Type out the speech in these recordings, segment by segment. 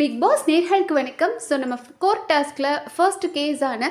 Big pass நேர்களுக்கு வணக்கம். So நம்ம கோர்ட் டாஸ்கில் ஃபர்ஸ்ட் கேஸான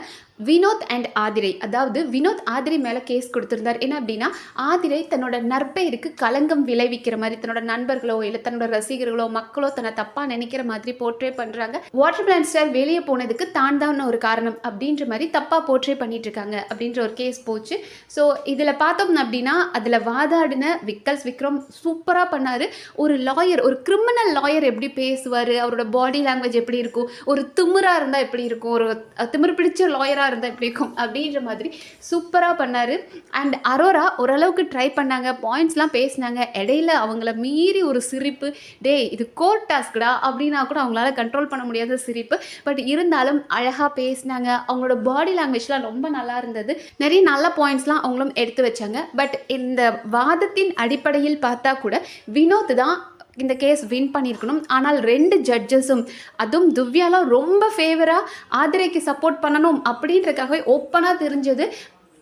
வினோத் அண்ட் ஆதிரை. அதாவது வினோத் ஆதிரை மேலே கேஸ் கொடுத்துருந்தார். என்ன அப்படின்னா ஆதிரை தன்னோட நற்பெயருக்கு களங்கம் விளைவிக்கிற மாதிரி தன்னோட நண்பர்களோ இல்லை தன்னோட ரசிகர்களோ மக்களோ தன்னை தப்பாக நினைக்கிற மாதிரி போர்ட்ரே பண்ணுறாங்க வாட்டர் பிளான் ஸ்டார் வெளியே போனதுக்கு தான் தான் ஒரு காரணம் அப்படின்ற மாதிரி தப்பாக போர்ட்ரே பண்ணிட்டு இருக்காங்க அப்படின்ற ஒரு கேஸ் போச்சு. ஸோ இதில் பார்த்தோம் அப்படின்னா அதில் வாதாடின விக்கல்ஸ் விக்ரம் சூப்பராக பண்ணார். ஒரு லாயர் ஒரு கிரிமினல் லாயர் எப்படி பேசுவார் அவரோட பாடி லாங்குவேஜ் எப்படி இருக்கும் ஒரு திமிரா இருந்தால் எப்படி இருக்கும் ஒரு திமிர் பிடிச்ச லாயராக இருந்தால் எப்படி இருக்கும் அப்படின்ற மாதிரி சூப்பராக பண்ணார். அண்ட் அரோரா ஓரளவுக்கு ட்ரை பண்ணாங்க. பாயிண்ட்ஸ்லாம் பேசினாங்க. இடையில அவங்கள மீறி ஒரு சிரிப்பு டேய் இது கோர்ட் டாஸ்க்டா அப்படின்னா கூட அவங்களால கண்ட்ரோல் பண்ண முடியாத சிரிப்பு. பட் இருந்தாலும் அழகாக பேசினாங்க. அவங்களோட பாடி லாங்குவேஜ்லாம் ரொம்ப நல்லா இருந்தது. நிறைய நல்ல பாயிண்ட்ஸ்லாம் அவங்களும் எடுத்து வச்சாங்க. பட் இந்த வாதத்தின் அடிப்படையில் பார்த்தா கூட வினோத் தான் இந்த கேஸ் வின் பண்ணியிருக்கணும். ஆனால் ரெண்டு ஜட்ஜஸும் அதுவும் துவ்யாலாம் ரொம்ப ஃபேவராக ஆதிரைக்கு சப்போர்ட் பண்ணணும் அப்படின்றதுக்காகவே ஓப்பனாக தெரிஞ்சது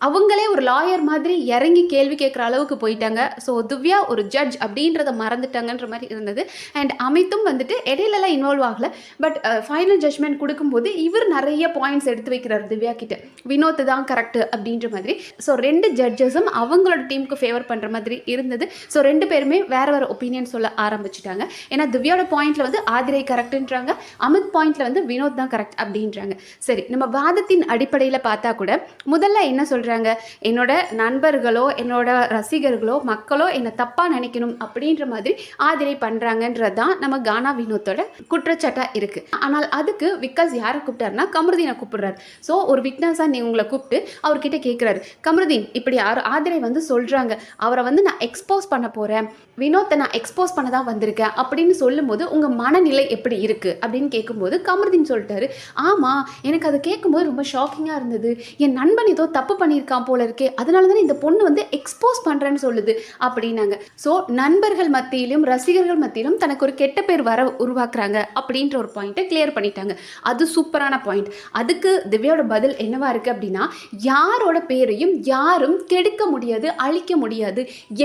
அவங்களே ஒரு லாயர் மாதிரி இறங்கி கேள்வி கேட்குற அளவுக்கு போயிட்டாங்க. ஸோ திவ்யா ஒரு ஜட்ஜ் அப்படின்றத மறந்துட்டாங்கன்ற மாதிரி இருந்தது. அண்ட் அமித்தும் வந்துட்டு இடையிலலாம் இன்வால்வ் ஆகலை. பட் ஃபைனல் ஜட்மெண்ட் கொடுக்கும்போது இவர் நிறைய பாயிண்ட்ஸ் எடுத்து வைக்கிறார் திவ்யா கிட்ட. வினோத் தான் கரெக்டு அப்படின்ற மாதிரி. ஸோ ரெண்டு ஜட்ஜஸும் அவங்களோட டீமுக்கு ஃபேவர் பண்ணுற மாதிரி இருந்தது. ஸோ ரெண்டு பேருமே வேறு வேறு ஒப்பீனியன் சொல்ல ஆரம்பிச்சிட்டாங்க. ஏன்னா திவ்யாவோட பாயிண்ட்ல வந்து ஆதிரை கரெக்டுன்றாங்க அமித் பாயிண்ட்ல வந்து வினோத் தான் கரெக்ட் அப்படின்றாங்க. சரி நம்ம வாதத்தின் அடிப்படையில் பார்த்தா கூட முதல்ல என்ன சொல்கிறாங்க என்னோட நண்பர்களோ என்னோட ரசிகர்களோ மக்களோ என்னை தப்பாக நினைக்கணும் அப்படின்ற மாதிரி ஆதிரை பண்ணுறாங்கன்றது தான் நம்ம கானா வினோத்தோட குற்றச்சாட்டாக இருக்குது ஆனால் அதுக்கு விக்காஸ் யாரை கூப்பிட்டாருன்னா கமருதீனை கூப்பிடுறாரு. ஸோ ஒரு விக்னஸாக நீ உங்களை கூப்பிட்டு அவர்கிட்ட கேட்குறாரு கமருதீன் இப்படி யார் ஆதிரை வந்து சொல்கிறாங்க அவரை வந்து நான் எக்ஸ்போஸ் பண்ண போகிறேன் வினோத்தை நான் எக்ஸ்போஸ் பண்ண தான் வந்திருக்கேன் அப்படின்னு சொல்லும்போது உங்கள் மனநிலை எப்படி இருக்குது அப்படின்னு கேட்கும்போது கமருதீன் சொல்லிட்டாரு. ஆமாம் எனக்கு அதை கேட்கும்போது ரொம்ப ஷாக்கிங்காக இருந்தது. என் நண்பன் ஏதோ தப்பு பண்ணியிருக்கான் போல இருக்கே அதனால தானே இந்த பொண்ணு வந்து எக்ஸ்போஸ் பண்ணுறேன்னு சொல்லுது அப்படின்னாங்க. ஸோ நண்பர்கள் மத்தியிலும் ரசிகர்கள் மத்தியிலும் தனக்கு ஒரு கெட்ட பேர் வர உருவாக்குறாங்க அப்படின்ற ஒரு பாயிண்ட்டை கிளியர் பண்ணிட்டாங்க. அது சூப்பரான பாயிண்ட் அதுக்கு திவ்யாவோட பதில் என்னவா இருக்குது அப்படின்னா யாரோட பேரையும் யாரும் கெடுக்க முடியாது அழிக்க முடியாது.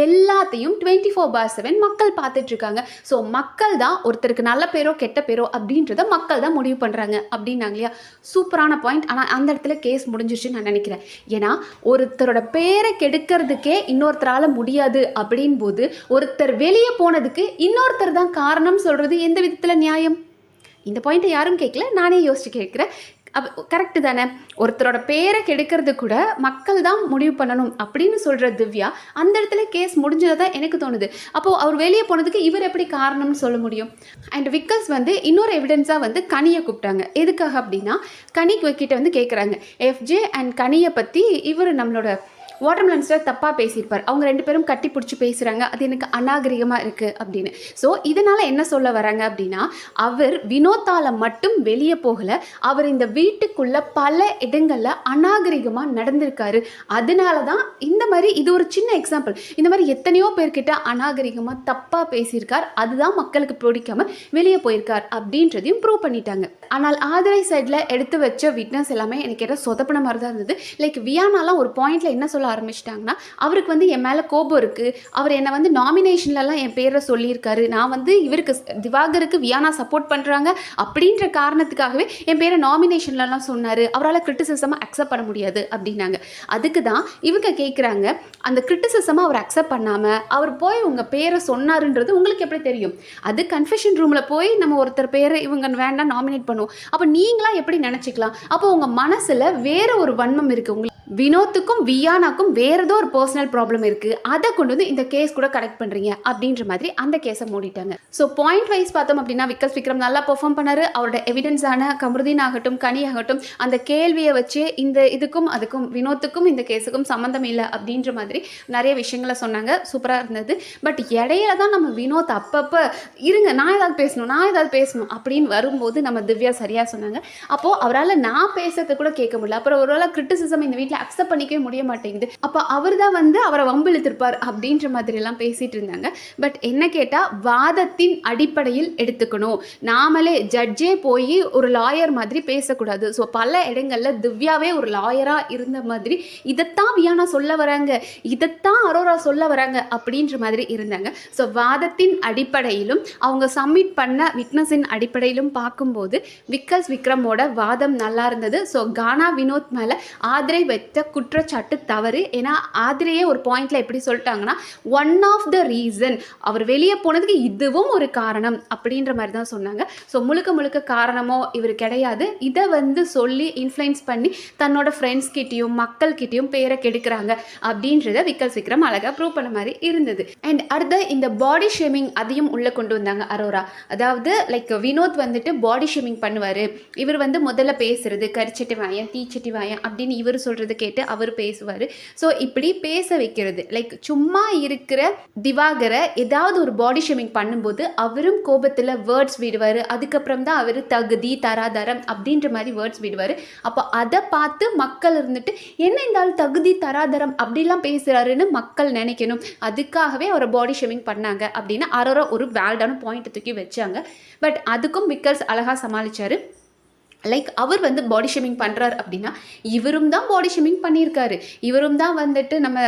எல்லாத்தையும் டுவெண்ட்டி ஃபோர் பார் செவன் மக்கள் பார்த்துட்டு இருக்காங்க ஸோ மக்கள் தான் ஒருத்தருக்கு நல்ல பேரோ கெட்ட பேரோ அப்படின்றத மக்கள் தான் முடிவு பண்ணுறாங்க அப்படின்னாங்க இல்லையா? சூப்பரான பாயிண்ட் ஆனால் அந்த இடத்துல கேஸ் முடிஞ்சிருச்சுன்னு நான் நினைக்கிறேன். ஏன்னா ஒருத்தரோட பேரை கெடுக்கிறதுக்கே இன்னொருத்தரால முடியாது அப்படின் போது ஒருத்தர் வெளியே போனதுக்கு இன்னொருத்தர் தான் காரணம் சொல்கிறது எந்த விதத்தில் நியாயம்? இந்த பாயிண்ட்டை யாரும் கேட்கல. நானே யோசிச்சு கேட்குறேன். அப்போ கரெக்டு தானே? ஒருத்தரோட பேரை கெடுக்கிறது கூட மக்கள் தான் முடிவு பண்ணணும் அப்படின்னு சொல்கிற திவ்யா அந்த இடத்துல கேஸ் முடிஞ்சதா எனக்கு தோணுது. அப்போது அவர் வெளியே போனதுக்கு இவர் எப்படி காரணம்னு சொல்ல முடியும்? அண்ட் விக்கல்ஸ் வந்து இன்னொரு எவிடன்ஸாக வந்து கனியை கூப்பிட்டாங்க. எதுக்காக அப்படின்னா கனி கிட்ட வந்து கேட்குறாங்க எஃப்ஜே அண்ட் கனியை பற்றி இவர் நம்மளோட வாட்டர்மெலன் ஸ்டார் தப்பாக பேசியிருப்பார். அவங்க ரெண்டு பேரும் கட்டி பிடிச்சி பேசுகிறாங்க அது எனக்கு அநாகரிகமாக இருக்குது அப்படின்னு. ஸோ இதனால் என்ன சொல்ல வராங்க அப்படின்னா அவர் வினோத்தால் மட்டும் வெளியே போகலை. அவர் இந்த வீட்டுக்குள்ளே பல இடங்களில் அநாகரிகமாக நடந்திருக்காரு. அதனால தான் இந்த மாதிரி இது ஒரு சின்ன எக்ஸாம்பிள் இந்த மாதிரி எத்தனையோ பேர்கிட்ட அநாகரிகமாக தப்பாக பேசியிருக்கார். அதுதான் மக்களுக்கு பிடிக்காம வெளியே போயிருக்கார் அப்படின்றதையும் ப்ரூவ் பண்ணிட்டாங்க. ஆனால் ஆதரை சைடில் எடுத்து வச்ச விட்னஸ் எல்லாமே எனக்கு ஏதோ சொதப்பின மாதிரி தான் இருந்தது லைக் வியானாலாம் ஒரு பாயிண்டில் என்ன சொல்ல ஆரம்பிச்சிட்டாங்கன்னா அவருக்கு வந்து என் மேலே கோபம் இருக்குது அவர் என்னை வந்து நாமினேஷன்லலாம் என் பேரை சொல்லியிருக்காரு. நான் வந்து இவருக்கு திவாகருக்கு வியானா சப்போர்ட் பண்ணுறாங்க அப்படின்ற காரணத்துக்காகவே என் பேரை நாமினேஷன்லலாம் சொன்னார். அவரால் கிரிட்டிசிசமாக அக்செப்ட் பண்ண முடியாது அப்படின்னாங்க. அதுக்கு தான் இவங்க கேட்குறாங்க அந்த கிரிட்டிசிசமாக அவர் அக்செப்ட் பண்ணாமல் அவர் போய் உங்கள் பேரை சொன்னாருன்றது உங்களுக்கு எப்படி தெரியும்? அது கன்ஃபெஷன் ரூமில் போய் நம்ம ஒருத்தர் பேரை இவங்க வேண்டாம் நாமினேட் பண்ணுவோம். அப்போ நீங்களாம் எப்படி நினச்சிக்கலாம்? அப்போ உங்கள் மனசில் வேற ஒரு வன்மம் இருக்குது உங்களுக்கு வினோத்துக்கும் வியானாக்கும் வேற ஏதோ ஒரு பர்சனல் ப்ராப்ளம் இருக்குது அதை கொண்டு வந்து இந்த கேஸ் கூட கனெக்ட் பண்ணுறீங்க அப்படின்ற மாதிரி அந்த கேஸை மூடிட்டாங்க. ஸோ பாயிண்ட் வைஸ் பார்த்தோம் அப்படின்னா விக்கஸ் விக்ரம் நல்லா பெர்ஃபார்ம் பண்ணாரு. அவரோட எவிடன்ஸான கமருதீன் ஆகட்டும் கனி ஆகட்டும் அந்த கேள்வியை வச்சு இந்த இதுக்கும் அதுக்கும் வினோத்துக்கும் இந்த கேஸுக்கும் சம்மந்தம் இல்லை அப்படின்ற மாதிரி நிறைய விஷயங்களை சொன்னாங்க. சூப்பராக இருந்தது. பட் இடையில தான் நம்ம வினோத் அப்பப்போ இருங்க நான் ஏதாவது பேசணும் நான் ஏதாவது பேசணும் அப்படின்னு வரும்போது நம்ம திவ்யா சரியாக சொன்னாங்க. அப்போது அவரால் நான் பேசுறது கூட கேட்க முடியல. அப்புறம் ஒருவேளை கிரிட்டிசிசம் இந்த வீட்டில் வீட்டில் அக்செப்ட் பண்ணிக்கவே முடிய மாட்டேங்குது அப்போ அவர் தான் வந்து அவரை வம்பிழுத்திருப்பார் அப்படின்ற மாதிரிலாம் பேசிகிட்டு இருந்தாங்க. பட் என்ன கேட்டால் வாதத்தின் அடிப்படையில் எடுத்துக்கணும். நாமளே ஜட்ஜே போய் ஒரு லாயர் மாதிரி பேசக்கூடாது. ஸோ பல இடங்களில் திவ்யாவே ஒரு லாயராக இருந்த மாதிரி இதைத்தான் வியானா சொல்ல வராங்க. இதைத்தான் அரோரா சொல்ல வராங்க. அப்படின்ற மாதிரி இருந்தாங்க. ஸோ வாதத்தின் அடிப்படையிலும் அவங்க சப்மிட் பண்ண விட்னஸின் அடிப்படையிலும் பார்க்கும்போது விக்கஸ் விக்ரமோட வாதம் நல்லா இருந்தது. ஸோ கானா வினோத் மேலே ஆதிரை வைத்த குற்றச்சாட்டு தவறு. ஏன்னா ஆதிரையே ஒரு பாயிண்ட்ல எப்படி சொல்லிட்டாங்கன்னா ஒன் ஆஃப் த ரீசன் அவர் வெளியே போனதுக்கு இதுவும் ஒரு காரணம் அப்படின்ற மாதிரி தான் சொன்னாங்க. ஸோ முழுக்க முழுக்க காரணமோ இவர் கிடையாது. இதை வந்து சொல்லி இன்ஃப்ளூயன்ஸ் பண்ணி தன்னோட ஃப்ரெண்ட்ஸ் கிட்டேயும் பேரை கெடுக்கிறாங்க அப்படின்றத விக்கல் விக்ரம் அழகாக ப்ரூவ் பண்ண மாதிரி இருந்தது. அண்ட் அடுத்த இந்த பாடி ஷேமிங் அதையும் உள்ளே கொண்டு வந்தாங்க அரோரா. அதாவது லைக் வினோத் வந்துட்டு பாடி ஷேமிங் பண்ணுவார். இவர் வந்து முதல்ல பேசுறது கரிச்சட்டி வாயன் தீச்சட்டி வாயன் அப்படின்னு இவர் சொல்கிறது கேட்டு அவர் பேசுவார். ஸோ இப்படி பேச வைக்கிறது. லைக் சும்மா இருக்கிற திவாகரை ஏதாவது ஒரு பாடி ஷேமிங் பண்ணும்போது அவரும் கோபத்தில் வேர்ட்ஸ் விடுவார். அதுக்கப்புறம் தான் அவர் தகுதி தராதரம் அப்படின்ற மாதிரி வேர்ட்ஸ் விடுவார். அப்போ அதை பார்த்து மக்கள் இருந்துட்டு என்ன இந்த ஆள் தகுதி தராதரம் அப்படிலாம் பேசுகிறாருன்னு மக்கள் நினைக்கணும். அதுக்காகவே அவரை பாடி ஷேமிங் பண்ணாங்க. அப்படின்னு அரோரா ஒரு வேல்டான பாயிண்ட் தூக்கி வச்சாங்க. பட் அதுக்கும் விக்கல்ஸ் அழகாக சமாளித்தார் லைக் அவர் வந்து பாடி ஷேமிங் பண்ணுறார் அப்படின்னா இவரும் தான் பாடி ஷேமிங் பண்ணியிருக்காரு. இவரும் தான் வந்துட்டு நம்ம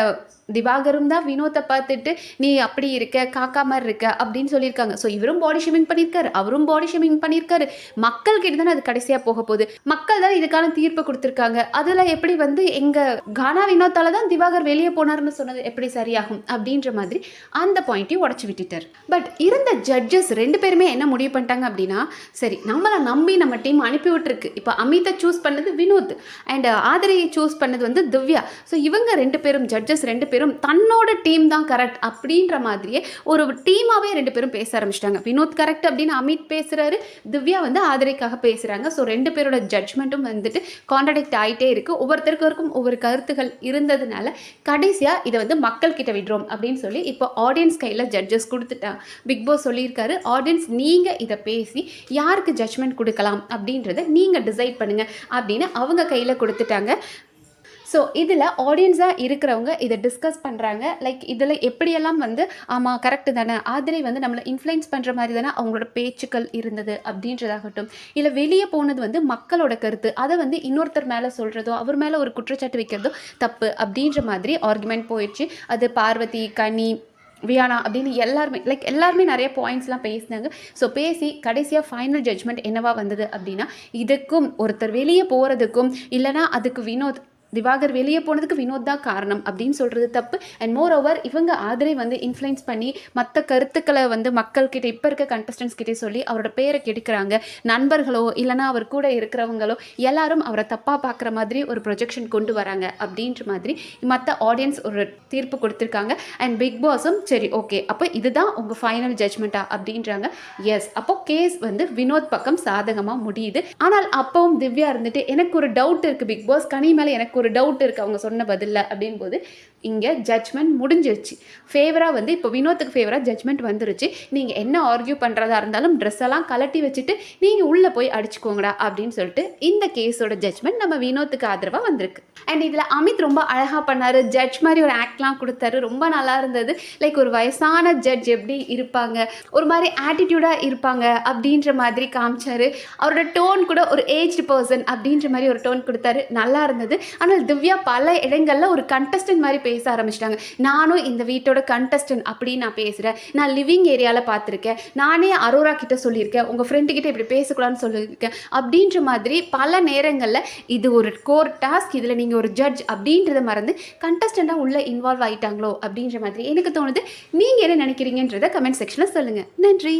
திவாகரும் தான் வினோத்தை பார்த்துட்டு நீ அப்படி இருக்க காக்கா மாதிரி இருக்க அப்படின்னு சொல்லியிருக்காங்க. ஸோ இவரும் பாடி ஷேமிங் பண்ணியிருக்காரு. அவரும் பாடி ஷேமிங் பண்ணியிருக்காரு. மக்கள் கிட்ட தானே அது கடைசியாக போக போகுது. மக்கள் தான் இதுக்கான தீர்ப்பு கொடுத்துருக்காங்க. அதில் எப்படி வந்து எங்கள் கானா வினோத்தால தான் திவாகர் வெளியே போனார்னு சொன்னது எப்படி சரியாகும் அப்படின்ற மாதிரி அந்த பாயிண்ட்டையும் உடச்சி விட்டுட்டார். பட் இருந்த ஜட்ஜஸ் ரெண்டு பேருமே என்ன முடிவு பண்ணிட்டாங்க அப்படின்னா சரி நம்மளை நம்பி நம்ம டீம் அனுப்பி விட்டுருக்கு. இப்போ அமிதை சூஸ் பண்ணது வினோத். அண்ட் ஆதரையை சூஸ் பண்ணது வந்து திவ்யா. ஸோ இவங்க ரெண்டு பேரும் ஜட்ஜஸ் ரெண்டு பேரும் தன்னோட டீம் தான் கரெக்ட் அப்படின்ற மாதிரியே ஒரு டீமாகவே ரெண்டு பேரும் பேச ஆரம்பிச்சிட்டாங்க. வினோத் கரெக்ட் அப்படின்னு அமித் பேசுகிறாரு திவ்யா வந்து ஆதரைக்காக பேசுகிறாங்க ஸோ ரெண்டு பேரோட ஜட்ஜ்மெண்ட்டும் வந்துட்டு கான்ட்ரடிக்ட் ஆகிட்டே இருக்குது ஒவ்வொருத்தருக்கும் ஒவ்வொரு கருத்துகள் இருந்ததுனால கடைசியாக இதை வந்து மக்கள் கிட்ட விடுறோம் அப்படின்னு சொல்லி இப்போ ஆடியன்ஸ் கையில் ஜட்ஜஸ் கொடுத்துட்டாங்க பிக் பாஸ் சொல்லியிருக்காரு. ஆடியன்ஸ் நீங்கள் இதை பேசி யாருக்கு ஜட்ஜ்மெண்ட் கொடுக்கலாம் அப்படின்றத நீங்கள் டிசைட் பண்ணுங்கள் அப்படின்னு அவங்க கையில் கொடுத்துட்டாங்க. ஸோ இதில் ஆடியன்ஸாக இருக்கிறவங்க இதை டிஸ்கஸ் பண்ணுறாங்க லைக் இதில் எப்படியெல்லாம் வந்து ஆமாம் கரெக்டு தானே. ஆதிரை வந்து நம்மளை இன்ஃப்ளூயன்ஸ் பண்ணுற மாதிரி தானே அவங்களோட பேச்சுக்கள் இருந்தது அப்படின்றதாகட்டும். இல்லை வெளியே போனது வந்து மக்களோட கருத்து. அதை வந்து இன்னொருத்தர் மேலே சொல்கிறதோ அவர் மேலே ஒரு குற்றச்சாட்டு வைக்கிறதோ தப்பு அப்படின்ற மாதிரி ஆர்குமெண்ட் போயிடுச்சு. அது பார்வதி கனி வியானா அப்படின்னு எல்லாருமே லைக் எல்லாருமே நிறைய பாயிண்ட்ஸ்லாம் பேசினாங்க. ஸோ பேசி கடைசியாக ஃபைனல் ஜட்ஜ்மெண்ட் என்னவா வந்தது அப்படின்னா இதுக்கும் ஒருத்தர் வெளியே போகிறதுக்கும் இல்லைனா அதுக்கு வினோத் திவாகர் வெளியே போனதுக்கு வினோத் தான் காரணம் அப்படின்னு சொல்கிறது தப்பு. அண்ட் மோர் ஓவர் இவங்க ஆதரை வந்து இன்ஃப்ளூயன்ஸ் பண்ணி மற்ற கருத்துக்களை வந்து மக்கள்கிட்ட இப்போ இருக்க கண்டஸ்டன்ஸ் கிட்டே சொல்லி அவரோட பேரை கெடுக்கிறாங்க. நண்பர்களோ இல்லைனா அவர் கூட இருக்கிறவங்களோ எல்லாரும் அவரை தப்பாக பார்க்குற மாதிரி ஒரு ப்ரொஜெக்ஷன் கொண்டு வராங்க அப்படின்ற மாதிரி மற்ற ஆடியன்ஸ் ஒரு தீர்ப்பு கொடுத்துருக்காங்க. அண்ட் பிக் பாஸும் சரி ஓகே அப்போ இதுதான் உங்கள் ஃபைனல் ஜட்மெண்ட்டா அப்படின்றாங்க. எஸ் அப்போ கேஸ் வந்து வினோத் பக்கம் சாதகமாக முடியுது. ஆனால் அப்பவும் திவ்யா இருந்துட்டு எனக்கு ஒரு டவுட் இருக்குது பிக் பாஸ் கனி மேலே எனக்கு ஒரு டவுட் இருக்குது அவங்க சொன்ன பதில்ல அப்படின் போது இங்கே ஜட்ஜ்மெண்ட் முடிஞ்சிருச்சு. ஃபேவராக வந்து இப்போ வினோத்துக்கு ஃபேவராக ஜட்ஜ்மெண்ட் வந்துருச்சு. நீங்கள் என்ன ஆர்கியூ பண்ணுறதா இருந்தாலும் ட்ரெஸ் எல்லாம் கலட்டி வச்சுட்டு நீங்கள் உள்ளே போய் அடிச்சுக்கோங்கடா அப்படின்னு சொல்லிட்டு இந்த கேஸோட ஜட்ஜ்மெண்ட் நம்ம வினோத்துக்கு ஆதரவாக வந்திருக்கு. அண்ட் இதில் அமித் ரொம்ப அழகாக பண்ணார். ஜட்ஜ் மாதிரி ஒரு ஆக்ட்லாம் கொடுத்தாரு. ரொம்ப நல்லா இருந்தது. லைக் ஒரு வயசான ஜட்ஜ் எப்படி இருப்பாங்க? ஒரு மாதிரி ஆட்டிடியூடாக இருப்பாங்க அப்படின்ற மாதிரி காமிச்சாரு. அவரோட டோன் கூட ஒரு ஏஜ்டு பர்சன் அப்படின்ற மாதிரி ஒரு டோன் கொடுத்தாரு. நல்லா இருந்தது. ஆனால் திவ்யா பல இடங்களில் ஒரு கண்டஸ்டன்ட் மாதிரி பேச பேச ஆரம்பிச்சிட்டாங்க. நானும் இந்த வீட்டோட கண்டஸ்டன்ட் அப்படின்னு நான் பேசுகிறேன் நான் லிவிங் ஏரியாவில் பார்த்துருக்கேன். நானே அரோரா கிட்ட சொல்லியிருக்கேன். உங்கள் ஃப்ரெண்டு கிட்ட இப்படி பேசக்கூடாதுன்னு சொல்லியிருக்கேன். அப்படின்ற மாதிரி பல நேரங்களில் இது ஒரு கோர் டாஸ்க் இதில் நீங்கள் ஒரு ஜட்ஜ் அப்படின்றத மறந்து கண்டஸ்டண்ட்டாக உள்ளே இன்வால்வ் ஆகிட்டாங்களோ அப்படின்ற மாதிரி எனக்கு தோணுது. நீங்கள் என்ன நினைக்கிறீங்கன்றதை கமெண்ட் செக்ஷனில் சொல்லுங்கள் நன்றி.